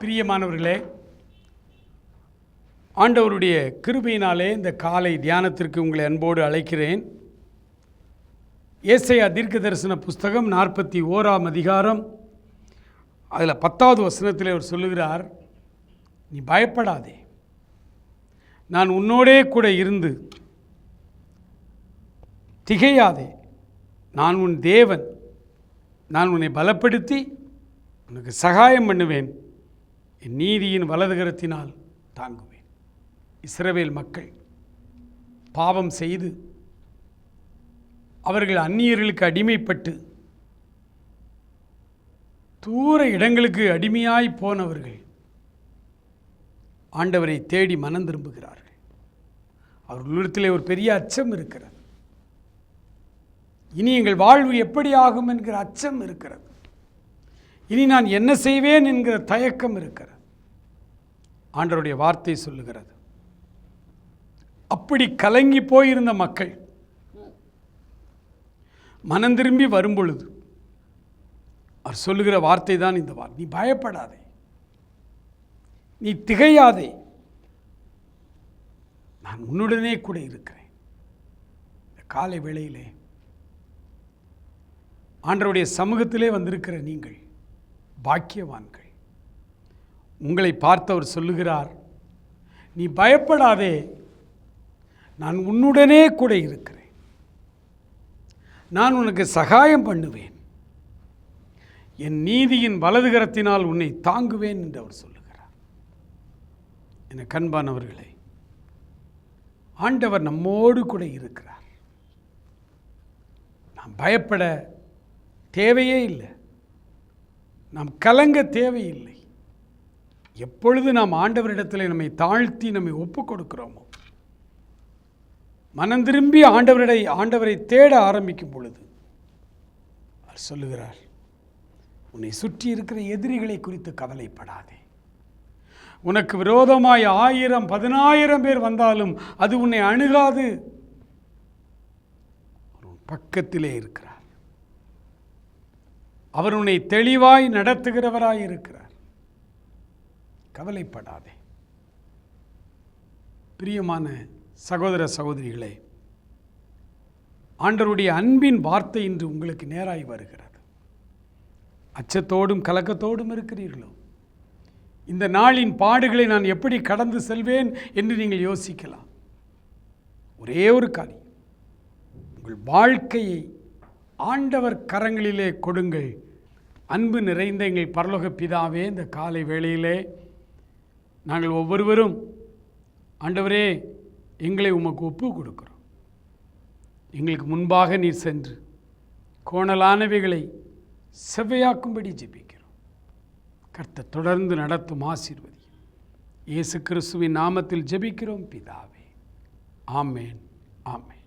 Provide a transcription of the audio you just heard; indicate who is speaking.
Speaker 1: பிரியமானவர்களே ஆண்டவருடைய கிருபையினாலே இந்த காலை தியானத்திற்கு உங்களை அன்போடு அழைக்கிறேன். ஏசையா தீர்க்க தரிசன புஸ்தகம் நாற்பத்தி ஓராம் அதிகாரம். அதில் பத்தாவது வசனத்தில் அவர் சொல்லுகிறார் நீ பயப்படாதே. நான் உன்னோடே கூட இருந்து திகையாதே. நான் உன் தேவன். நான் உன்னை பலப்படுத்தி உனக்கு சகாயம் பண்ணுவேன். என் நீதியின் வலதுகரத்தினால் தாங்குவேன். இஸ்ரவேல் மக்கள் பாவம் செய்து அவர்கள் அந்நியர்களுக்கு அடிமைப்பட்டு தூர இடங்களுக்கு அடிமையாய் போனவர்கள் ஆண்டவரை தேடி மனம் திரும்புகிறார்கள். அவர்களிடத்திலே ஒரு பெரிய அச்சம் இருக்கிறது. இனி எங்கள் வாழ்வு எப்படி ஆகும் என்கிற அச்சம் இருக்கிறது. இனி நான் என்ன செய்வேன் என்கிற தயக்கம் இருக்கிறது. ஆண்டவருடைய வார்த்தை சொல்லுகிறது. அப்படி கலங்கி போயிருந்த மக்கள் மனம் திரும்பி வரும்பொழுது அவர் சொல்லுகிற வார்த்தை தான் இந்த வார்த்தை. நீ பயப்படாதே. நீ திகையாதே. நான் உன்னுடனே கூட இருக்கிறேன். இந்த காலை வேளையிலே ஆண்டவருடைய சமூகத்திலே வந்திருக்கிற நீங்கள் பாக்கியவான்கள். உங்களை பார்த்தவர் சொல்லுகிறார் நீ பயப்படாதே. நான் உன்னுடனே கூட இருக்கிறேன். நான் உனக்கு சகாயம் பண்ணுவேன். என் நீதியின் வலதுகரத்தினால் உன்னை தாங்குவேன் என்று அவர் சொல்லுகிறார். என கண்பானவர்களே ஆண்டவர் நம்மோடு கூட இருக்கிறார். நாம் பயப்பட தேவையே இல்லை. நாம் கலங்க தேவையில்லை. எப்பொழுது நாம் ஆண்டவரிடத்தில் நம்மை தாழ்த்தி நம்மை ஒப்புக் கொடுக்கிறோமோ மனம் திரும்பி ஆண்டவரிடை ஆண்டவரை தேட ஆரம்பிக்கும் பொழுது அவர் சொல்லுகிறார் உன்னை சுற்றி இருக்கிற எதிரிகளை குறித்து கவலைப்படாதே. உனக்கு விரோதமாய் ஆயிரம் பதினாயிரம் பேர் வந்தாலும் அது உன்னை அணுகாது. பக்கத்திலே இருக்கிறார். அவர் உன்னை தெளிவாய் நடத்துகிறவராய் இருக்கிறார். கவலைப்படாதே. பிரியமான சகோதர சகோதரிகளே ஆண்டவருடைய அன்பின் வார்த்தை இன்று உங்களுக்கு நேராய் வருகிறது. அச்சத்தோடும் கலக்கத்தோடும் இருக்கிறீர்களோ? இந்த நாளின் பாடுகளை நான் எப்படி கடந்து செல்வேன் என்று நீங்கள் யோசிக்கலாம். ஒரே ஒரு காரியம். உங்கள் வாழ்க்கையை ஆண்டவர் கரங்களிலே கொடுங்கள். அன்பு நிறைந்த எங்கள் பரலோக பிதாவே இந்த காலை வேளையிலே நாங்கள் ஒவ்வொருவரும் ஆண்டவரே எங்களை உமக்கு ஒப்பு கொடுக்கிறோம். எங்களுக்கு முன்பாக நீர் சென்று கோணலானவைகளை செவ்வையாக்கும்படி ஜெபிக்கிறோம். கர்த்தர் தொடர்ந்து நடத்தும் ஆசீர்வதி இயேசு கிறிஸ்துவின் நாமத்தில் ஜெபிக்கிறோம் பிதாவே. ஆமேன் ஆமேன்.